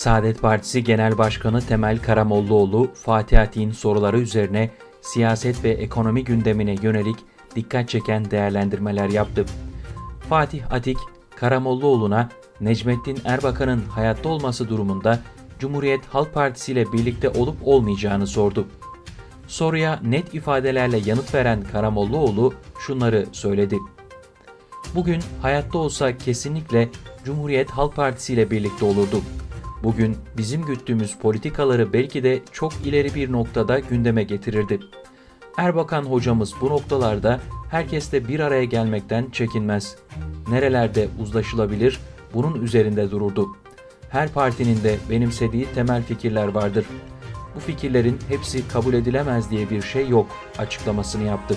Saadet Partisi Genel Başkanı Temel Karamollaoğlu, Fatih Atik'in soruları üzerine siyaset ve ekonomi gündemine yönelik dikkat çeken değerlendirmeler yaptı. Fatih Atik, Karamollaoğlu'na Necmettin Erbakan'ın hayatta olması durumunda Cumhuriyet Halk Partisi ile birlikte olup olmayacağını sordu. Soruya net ifadelerle yanıt veren Karamollaoğlu şunları söyledi. Bugün hayatta olsa kesinlikle Cumhuriyet Halk Partisi ile birlikte olurdu. Bugün bizim güttüğümüz politikaları belki de çok ileri bir noktada gündeme getirirdi. Erbakan hocamız bu noktalarda herkesle bir araya gelmekten çekinmez. Nerelerde uzlaşılabilir bunun üzerinde dururdu. Her partinin de benimsediği temel fikirler vardır. Bu fikirlerin hepsi kabul edilemez diye bir şey yok açıklamasını yaptı.